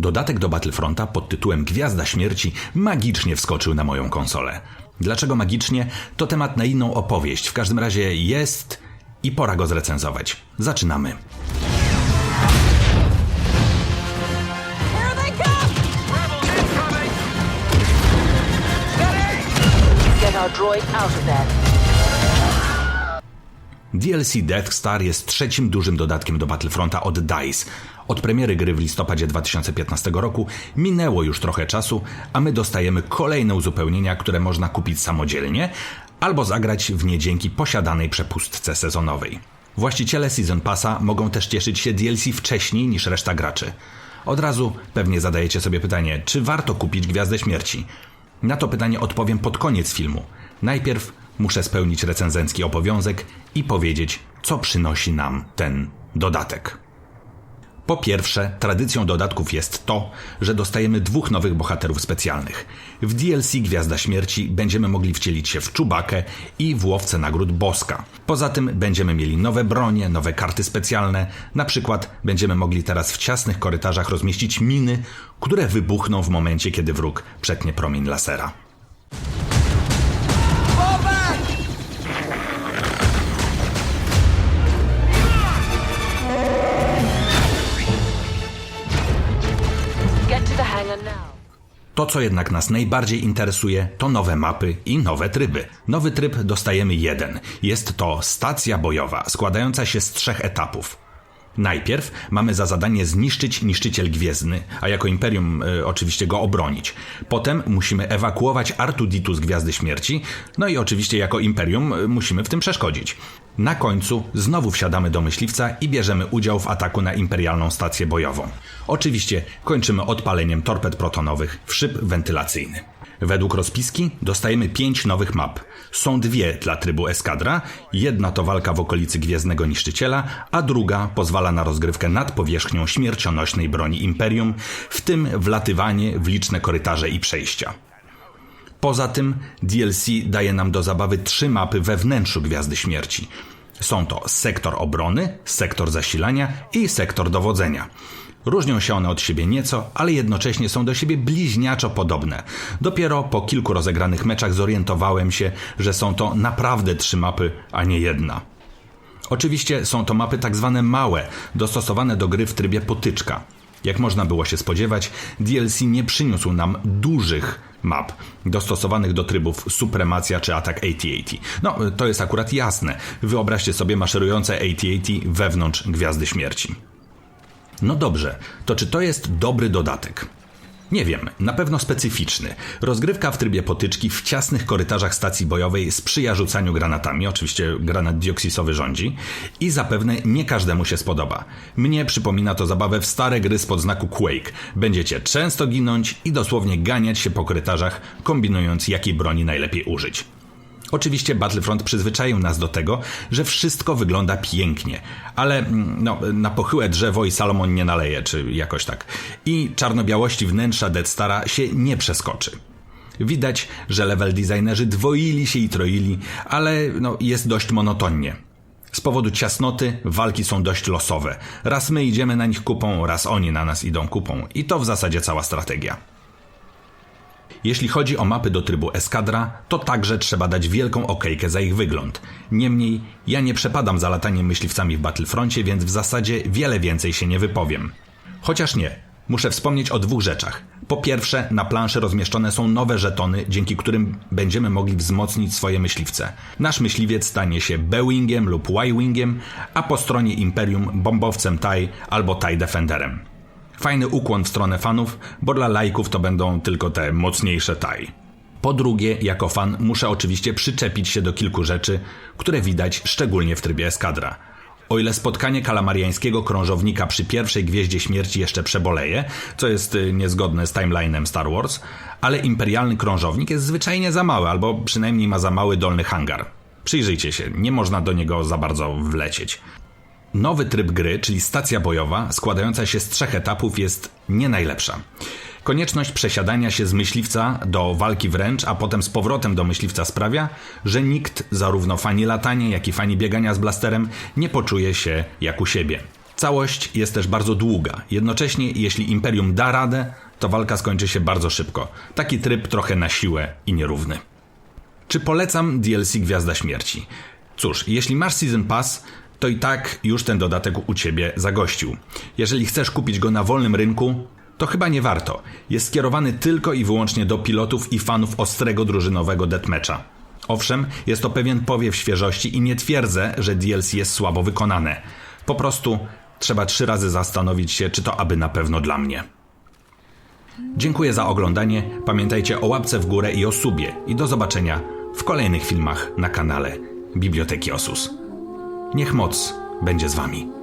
Dodatek do Battlefronta pod tytułem Gwiazda Śmierci magicznie wskoczył na moją konsolę. Dlaczego magicznie? To temat na inną opowieść. W każdym razie jest i pora go zrecenzować. Zaczynamy. DLC Death Star jest trzecim dużym dodatkiem do Battlefronta od DICE. Od premiery gry w listopadzie 2015 roku minęło już trochę czasu, a my dostajemy kolejne uzupełnienia, które można kupić samodzielnie albo zagrać w nie dzięki posiadanej przepustce sezonowej. Właściciele Season Passa mogą też cieszyć się DLC wcześniej niż reszta graczy. Od razu pewnie zadajecie sobie pytanie, czy warto kupić Gwiazdę Śmierci? Na to pytanie odpowiem pod koniec filmu. Najpierw muszę spełnić recenzencki obowiązek i powiedzieć, co przynosi nam ten dodatek. Po pierwsze, tradycją dodatków jest to, że dostajemy dwóch nowych bohaterów specjalnych. W DLC Gwiazda Śmierci będziemy mogli wcielić się w Czubakę i w Łowcę Nagród Boska. Poza tym będziemy mieli nowe bronie, nowe karty specjalne. Na przykład będziemy mogli teraz w ciasnych korytarzach rozmieścić miny, które wybuchną w momencie, kiedy wróg przetnie promień lasera. Fall to co jednak nas najbardziej interesuje, to nowe mapy i nowe tryby. Nowy tryb dostajemy jeden. Jest to stacja bojowa, składająca się z trzech etapów. Najpierw mamy za zadanie zniszczyć niszczyciel gwiezdny, a jako Imperium y, oczywiście go obronić. Potem musimy ewakuować Artuditu z Gwiazdy Śmierci, no i oczywiście jako Imperium y, musimy w tym przeszkodzić. Na końcu znowu wsiadamy do myśliwca i bierzemy udział w ataku na imperialną stację bojową. Oczywiście kończymy odpaleniem torped protonowych w szyb wentylacyjny. Według rozpiski dostajemy pięć nowych map. Są dwie dla trybu eskadra, jedna to walka w okolicy Gwiezdnego Niszczyciela, a druga pozwala na rozgrywkę nad powierzchnią śmiercionośnej broni Imperium, w tym wlatywanie w liczne korytarze i przejścia. Poza tym DLC daje nam do zabawy trzy mapy we wnętrzu Gwiazdy Śmierci. Są to sektor obrony, sektor zasilania i sektor dowodzenia. Różnią się one od siebie nieco, ale jednocześnie są do siebie bliźniaczo podobne. Dopiero po kilku rozegranych meczach zorientowałem się, że są to naprawdę trzy mapy, a nie jedna. Oczywiście są to mapy tak zwane małe, dostosowane do gry w trybie potyczka. Jak można było się spodziewać, DLC nie przyniósł nam dużych map, dostosowanych do trybów Supremacja czy Atak AT-AT. No, to jest akurat jasne. Wyobraźcie sobie maszerujące AT-AT wewnątrz Gwiazdy Śmierci. No dobrze, to czy to jest dobry dodatek? Nie wiem, na pewno specyficzny. Rozgrywka w trybie potyczki w ciasnych korytarzach stacji bojowej sprzyja rzucaniu granatami, oczywiście granat dioksisowy rządzi, i zapewne nie każdemu się spodoba. Mnie przypomina to zabawę w stare gry spod znaku Quake. Będziecie często ginąć i dosłownie ganiać się po korytarzach, kombinując jakiej broni najlepiej użyć. Oczywiście Battlefront przyzwyczaił nas do tego, że wszystko wygląda pięknie, ale mm, no, na pochyłe drzewo i Salomon nie naleje, czy jakoś tak. I czarno-białości wnętrza Dead Stara się nie przeskoczy. Widać, że level designerzy dwoili się i troili, ale no, jest dość monotonnie. Z powodu ciasnoty walki są dość losowe. Raz my idziemy na nich kupą, raz oni na nas idą kupą. I to w zasadzie cała strategia. Jeśli chodzi o mapy do trybu eskadra, to także trzeba dać wielką okejkę za ich wygląd. Niemniej, ja nie przepadam za lataniem myśliwcami w Battlefroncie, więc w zasadzie wiele więcej się nie wypowiem. Chociaż nie, muszę wspomnieć o dwóch rzeczach. Po pierwsze, na planszy rozmieszczone są nowe żetony, dzięki którym będziemy mogli wzmocnić swoje myśliwce. Nasz myśliwiec stanie się B-Wingiem lub Y-Wingiem, a po stronie Imperium bombowcem TIE albo TIE Defenderem. Fajny ukłon w stronę fanów, bo dla lajków to będą tylko te mocniejsze taj. Po drugie, jako fan muszę oczywiście przyczepić się do kilku rzeczy, które widać szczególnie w trybie eskadra. O ile spotkanie kalamariańskiego krążownika przy pierwszej Gwieździe Śmierci jeszcze przeboleje, co jest y, niezgodne z timelinem Star Wars, ale imperialny krążownik jest zwyczajnie za mały, albo przynajmniej ma za mały dolny hangar. Przyjrzyjcie się, nie można do niego za bardzo wlecieć. Nowy tryb gry, czyli stacja bojowa, składająca się z trzech etapów, jest nie najlepsza. Konieczność przesiadania się z myśliwca do walki wręcz, a potem z powrotem do myśliwca sprawia, że nikt, zarówno fani latania, jak i fani biegania z blasterem, nie poczuje się jak u siebie. Całość jest też bardzo długa. Jednocześnie, jeśli Imperium da radę, to walka skończy się bardzo szybko. Taki tryb trochę na siłę i nierówny. Czy polecam DLC Gwiazda Śmierci? Cóż, jeśli masz Season Pass, to i tak już ten dodatek u ciebie zagościł. Jeżeli chcesz kupić go na wolnym rynku, to chyba nie warto. Jest skierowany tylko i wyłącznie do pilotów i fanów ostrego drużynowego deathmatcha. Owszem, jest to pewien powiew świeżości i nie twierdzę, że DLC jest słabo wykonane. Po prostu trzeba trzy razy zastanowić się, czy to aby na pewno dla mnie. Dziękuję za oglądanie. Pamiętajcie o łapce w górę i o subie. I do zobaczenia w kolejnych filmach na kanale Biblioteki Osus. Niech moc będzie z wami.